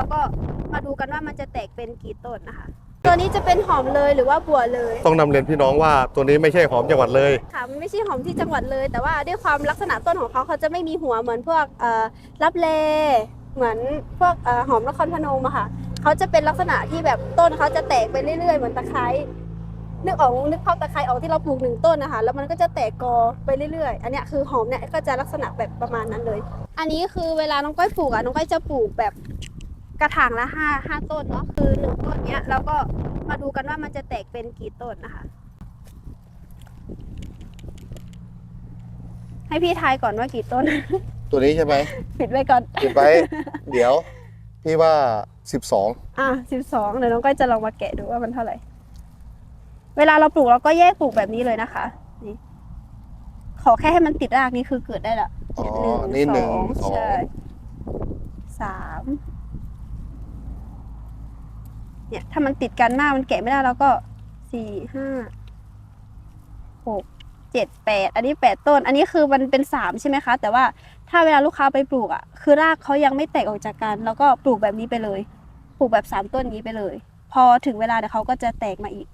เราก็มาดูกันว่ามันจะแตกเป็นกี่ต้นนะคะ ตัวนี้จะเป็นหอมเลยหรือว่าบัวเลย ต้องนำเรียนพี่น้องว่าตัวนี้ไม่ใช่หอมจังหวัดเลย ค่ะมันไม่ใช่หอมที่จังหวัดเลย แต่ว่าด้วยความลักษณะต้นของเขาเขาจะไม่มีหัวเหมือนพวกเอ่อรับเลเหมือนพวกเอ่อหอมนครพนมอะค่ะเขาจะเป็นลักษณะที่แบบต้นเขาจะแตกไปเรื่อยๆเหมือนตะไคร้นึกออกนึกภาพตะไคร้ออกที่เราปลูกหนึ่งต้นนะคะ แล้วมันก็จะแตกกอไปเรื่อยๆ อันเนี้ยคือหอมเนี่ยก็จะลักษณะแบบประมาณนั้นเลย อันนี้คือเวลาน้องก้อยปลูกอะน้องก้อยจะปลูกแบบ กระถางละห้าห้าต้นเนาะคือหนึ่งต้นเนี้ยเราก็มาดูกันว่ามันจะแตกเป็นกี่ต้นนะคะ ให้พี่ทายก่อนว่ากี่ต้น ตัวนี้ใช่ไหมปิดไว้ก่อนเก็บไว้ เดี๋ยว พี่ว่า12อะสิบสองเดี๋ยวน้องก้อยจะลองมาแกะดูว่ามันเท่าไหร่ เวลาเราปลูกเราก็แยกปลูกแบบนี้เลยนะคะ นี่ ขอแค่ให้มันติดรากนี่คือเกิดได้ละอ๋อนี่หนึ่งสองใช่สาม เนี่ยถ้ามันติดกันมากมันแกะไม่ได้เราก็สี่ห้าหกเจ็ดแปดอันนี้แปดต้น อันนี้คือมันเป็นสามใช่ไหมคะ แต่ว่าถ้าเวลาลูกค้าไปปลูกอะ คือรากเขายังไม่แตกออกจากกัน แล้วก็ปลูกแบบนี้ไปเลย ปลูกแบบสามต้นนี้ไปเลย พอถึงเวลาเดี๋ยวเขาก็จะแตกมาอีก